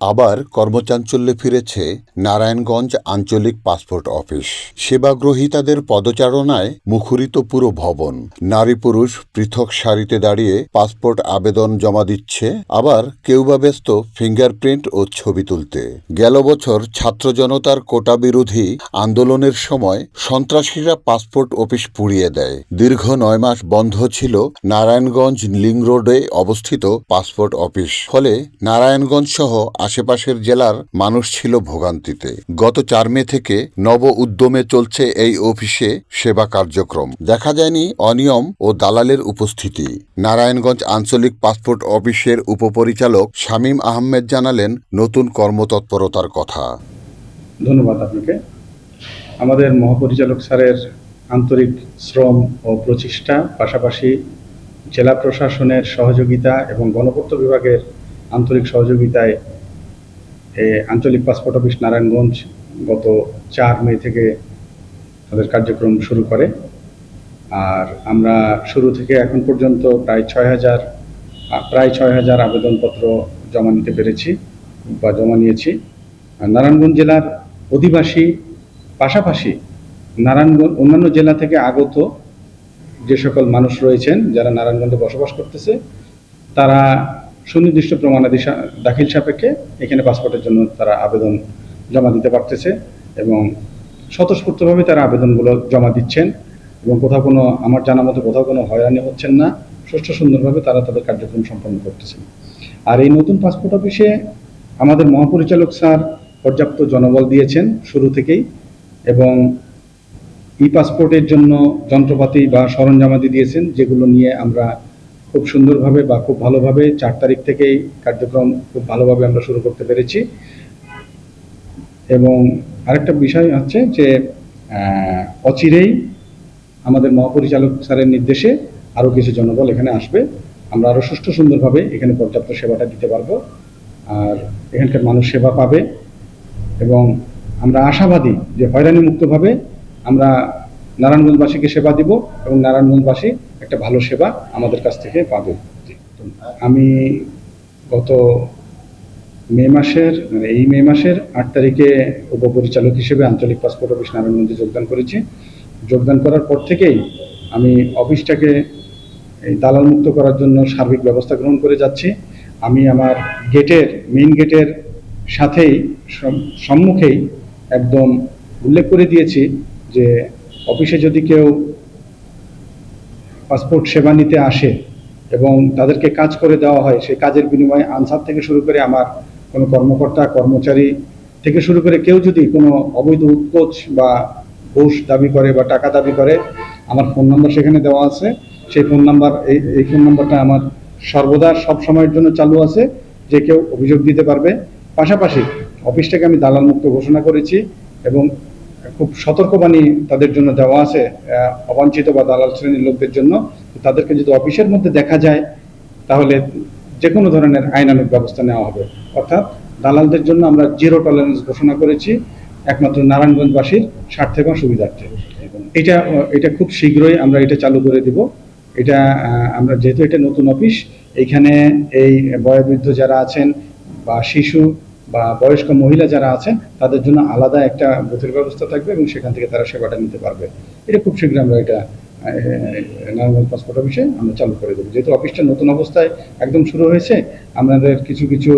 আবার কর্মচাঞ্চল্যে ফিরেছে নারায়ণগঞ্জ আঞ্চলিক পাসপোর্ট অফিস। সেবাগ্রহীতাদের পদচারণায় মুখরিত পুরো ভবন। নারী পুরুষ পৃথক সারিতে দাঁড়িয়ে পাসপোর্ট আবেদন জমা দিচ্ছে, আবার কেউ বা ব্যস্ত ফিঙ্গারপ্রিন্ট ও ছবি তুলতে। গেল বছর ছাত্র জনতার কোটা বিরোধী আন্দোলনের সময় সন্ত্রাসীরা পাসপোর্ট অফিস পুড়িয়ে দেয়। দীর্ঘ নয় মাস বন্ধ ছিল নারায়ণগঞ্জ লিং রোডে অবস্থিত পাসপোর্ট অফিস। ফলে নারায়ণগঞ্জ সহ আশেপাশের জেলার মানুষ ছিল ভোগান্তিতে। গত চার মে থেকে নব উদ্যমে চলছে এই অফিসে সেবা কার্যক্রম। দেখা যায়নি অনিয়ম ও দালালের উপস্থিতি। নারায়ণগঞ্জ আঞ্চলিক পাসপোর্ট অফিসের উপপরিচালক শামীম আহমেদ জানালেন নতুন কর্মতৎপরতার কথা। ধন্যবাদ আপনাকে। আমাদের মহাপরিচালক স্যারের আন্তরিক শ্রম ও প্রচেষ্টা, পাশাপাশি জেলা প্রশাসনের সহযোগিতা এবং গণপূর্ত বিভাগের আন্তরিক সহযোগিতায় আঞ্চলিক পাসপোর্ট অফিস নারায়ণগঞ্জ গত চার মে থেকে তাদের কার্যক্রম শুরু করে। আর আমরা শুরু থেকে এখন পর্যন্ত প্রায় ছয় হাজার প্রায় ছয় হাজার আবেদনপত্র জমা নিতে পেরেছি বা জমা নিয়েছি। আর নারায়ণগঞ্জ জেলার অধিবাসী পাশাপাশি নারায়ণগঞ্জ, অন্যান্য জেলা থেকে আগত যে সকল মানুষ রয়েছেন যারা নারায়ণগঞ্জে বসবাস করতেছে, তারা সুনির্দিষ্ট প্রমাণাদি দাখিল সাপেক্ষে এখানে পাসপোর্টের জন্য তারা আবেদন জমা দিতে পারতেছে এবং স্বতঃস্ফূর্তভাবে তারা আবেদনগুলো জমা দিচ্ছেন এবং কোথাও কোনো, আমার জানা মতো কোথাও কোনো হয়রানি হচ্ছেন না। সুষ্ঠু সুন্দরভাবে তারা তাদের কার্যক্রম সম্পন্ন করতেছেন। আর এই নতুন পাসপোর্ট অফিসে আমাদের মহাপরিচালক স্যার পর্যাপ্ত জনবল দিয়েছেন শুরু থেকেই এবং ই পাসপোর্টের জন্য যন্ত্রপাতি বা সরঞ্জামাদি দিয়েছেন যেগুলো নিয়ে আমরা খুব সুন্দরভাবে বা খুব ভালোভাবে চার তারিখ থেকেই কার্যক্রম খুব ভালোভাবে আমরা শুরু করতে পেরেছি। এবং আরেকটা বিষয় হচ্ছে যে অচিরেই আমাদের মহাপরিচালক স্যারের নির্দেশে আরও কিছু জনবল এখানে আসবে। আমরা আরও সুষ্ঠু সুন্দরভাবে এখানে পর্যাপ্ত সেবাটা দিতে পারব। আর এখানকার মানুষ সেবা পাবে। এবং আমরা আশাবাদী যে হয়রানি মুক্তভাবে আমরা নারায়ণগঞ্জবাসীকে সেবা দিব এবং নারায়ণগঞ্জবাসী একটা ভালো সেবা আমাদের কাছ থেকে পাবে। আমি গত মে মাসের মানে এই মে মাসের আট তারিখে উপপরিচালক হিসেবে আঞ্চলিক পাসপোর্ট অফিস নারায়ণগঞ্জে যোগদান করেছি। যোগদান করার পর থেকেই আমি অফিসটাকে এই দালাল মুক্ত করার জন্য সার্বিক ব্যবস্থা গ্রহণ করে যাচ্ছি। আমি আমার গেটের মেইন গেটের সাথেই সম্মুখেই একদম উল্লেখ করে দিয়েছি যে অফিসে যদি কেউ পাসপোর্ট সেবা নিতে আসে এবং তাদেরকে কাজ করে দেওয়া হয়, সেই কাজের বিনিময়ে আনসার থেকে শুরু করে আমার কোনো কর্মকর্তা, কর্মচারী থেকে শুরু করে কেউ যদি কোনো অবৈধ উৎকোচ বা ঘুষ দাবি করে বা টাকা দাবি করে, আমার ফোন নাম্বার সেখানে দেওয়া আছে। সেই ফোন নাম্বার, এই এই ফোন নাম্বারটা আমার সর্বদা সব সময়ের জন্য চালু আছে, যে কেউ অভিযোগ দিতে পারবে। পাশাপাশি অফিসটাকে আমি দালাল মুক্ত ঘোষণা করেছি এবং খুব সতর্কবাণী তাদের জন্য দেওয়া আছে অবাঞ্ছিত বা দালাল শ্রেণির লোকদের জন্য। তাদেরকে যদি অফিসের মধ্যে দেখা যায়, তাহলে যে কোনো ধরনের আইনানুগ ব্যবস্থা নেওয়া হবে। অর্থাৎ দালালদের জন্য আমরা জিরো টলারেন্স ঘোষণা করেছি, একমাত্র নারায়ণগঞ্জবাসীর স্বার্থে বা সুবিধার্থে। এটা এটা খুব শীঘ্রই আমরা এটা চালু করে দিব। এটা আমরা যেহেতু এটা নতুন অফিস, এইখানে এই বয়োবৃদ্ধ যারা আছেন বা শিশু বা বয়স্ক মহিলা যারা আছেন, তাদের জন্য আলাদা একটা বুথের ব্যবস্থা থাকবে এবং সেখান থেকে তারা সেবাটা নিতে পারবে। এটা খুব শীঘ্রই আমরা এটা নারায়ণগঞ্জ পাসপোর্ট অফিসে আমরা চালু করে দেবো। যেহেতু অফিসটা নতুন অবস্থায় একদম শুরু হয়েছে, আমাদের কিছু কিছু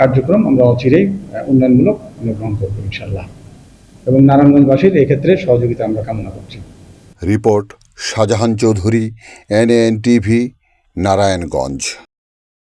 কার্যক্রম আমরা অচিরেই উন্নয়নমূলক আমরা গ্রহণ করব ইনশাল্লাহ এবং নারায়ণগঞ্জবাসীর এক্ষেত্রে সহযোগিতা আমরা কামনা করছি। Report Shahjahan Chowdhury NN TV, Narayanganj.